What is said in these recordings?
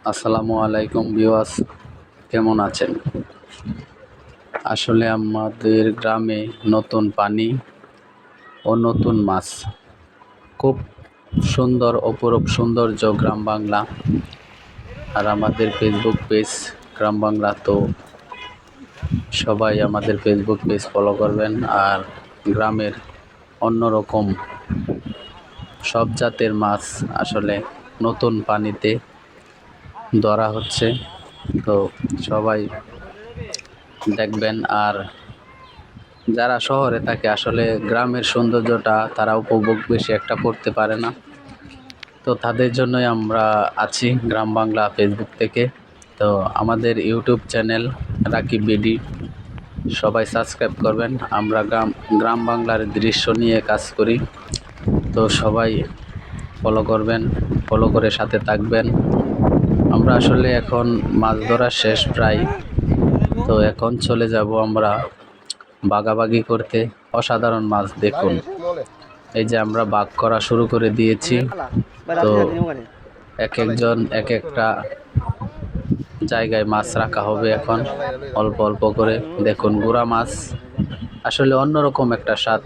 আসসালামু আলাইকুম বিওয়াস কেমন আছেন? আসলে আমাদের গ্রামে নতুন পানি ও নতুন মাছ। খুব সুন্দর, অপরূপ সৌন্দর্য গ্রাম বাংলা। আর আমাদের ফেসবুক পেজ গ্রাম বাংলা তো সবাই আমাদের ফেসবুক পেজ ফলো করবেন। আর গ্রামের অন্যরকম সব জাতের মাছ আসলে নতুন পানিতে ধরা হচ্ছে। তো সবাই দেখবেন আর যারা শহরে থাকে, আসলে গ্রামের সৌন্দর্যটা তারা উপভোগ বেশি একটা করতে পারে না। তো তাদের জন্যই আমরা আছি গ্রাম বাংলা ফেসবুক থেকে। তো আমাদের ইউটিউব চ্যানেল রাকিব বিডি সবাই সাবস্ক্রাইব করবেন। আমরা গ্রাম গ্রাম বাংলার দৃশ্য নিয়ে কাজ করি। তো সবাই ফলো করবেন ফলো করে সাথে থাকবেন। আমরা আসলে এখন মাছ ধরা শেষ প্রায়। তো এখন চলে যাব আমরা বাগাবাগি করতে। অসাধারণ মাছ দেখুন। এই যে আমরা বাগ করা শুরু করে দিয়েছি। তো এক একজন, এক একটা জায়গায় মাছ রাখা হবে এখন। অল্প অল্প করে। দেখুন, গুড়া মাছ। আসলে অন্যরকম একটা স্বাদ।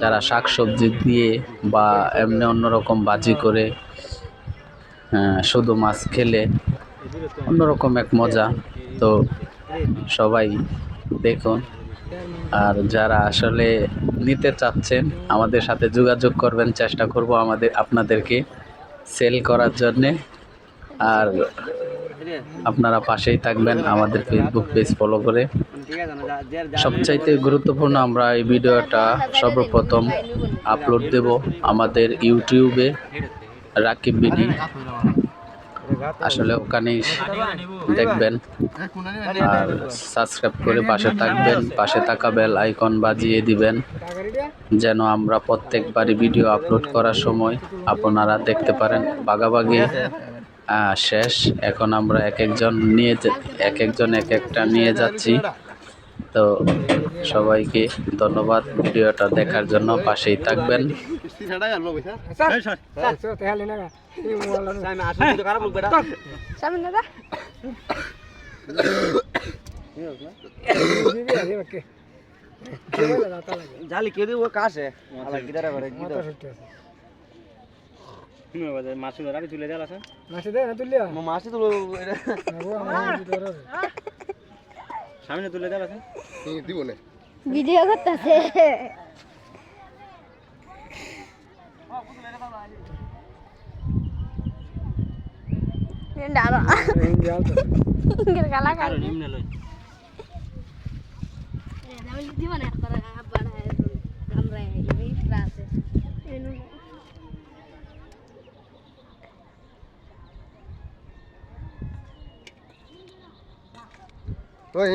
যারা শাক সবজি দিয়ে বা এমনি অন্যরকম বাজি করে শুধু মাছ খেলে অন্যরকম এক মজা। তো সবাই দেখুন। আর যারা আসলে নিতে চাচ্ছেন, আমাদের সাথে যোগাযোগ করবেন, চেষ্টা করব আমাদের, আপনাদেরকে সেল করার জন্যে। আর আপনারা পাশেই থাকবেন আমাদের ফেসবুক পেজ ফলো করে। সবচাইতে গুরুত্বপূর্ণ আমরা এই ভিডিওটা সর্বপ্রথম আপলোড দেব আমাদের ইউটিউবে রাকিব বিডি। আসলে ওখানেই দেখবেন। আর সাবস্ক্রাইব করে পাশে থাকবেন, পাশে থাকা বেল আইকন বাজিয়ে দিবেন, যেন আমরা প্রত্যেকবারই ভিডিও আপলোড করার সময় আপনারা দেখতে পারেন। বাগাবাগি শেষ। এখন আমরা এক একজন নিয়ে এক একজন এক একটা নিয়ে যাচ্ছি। তো সবাইকে ধন্যবাদ ভিডিওটা দেখার জন্য পাশেই থাকবেন। সামনে জালি কেউ দিব কাছে কি ধরা তুলে দেওয়া আছে মাছ তুলো এটা সামনে তুলে দেওয়া আছে। ভিডিও করতেছে। দাদা গালা গালা নিম্নে লই। আমি দিব না। করে আবার আমরা এই ক্লাসে ওই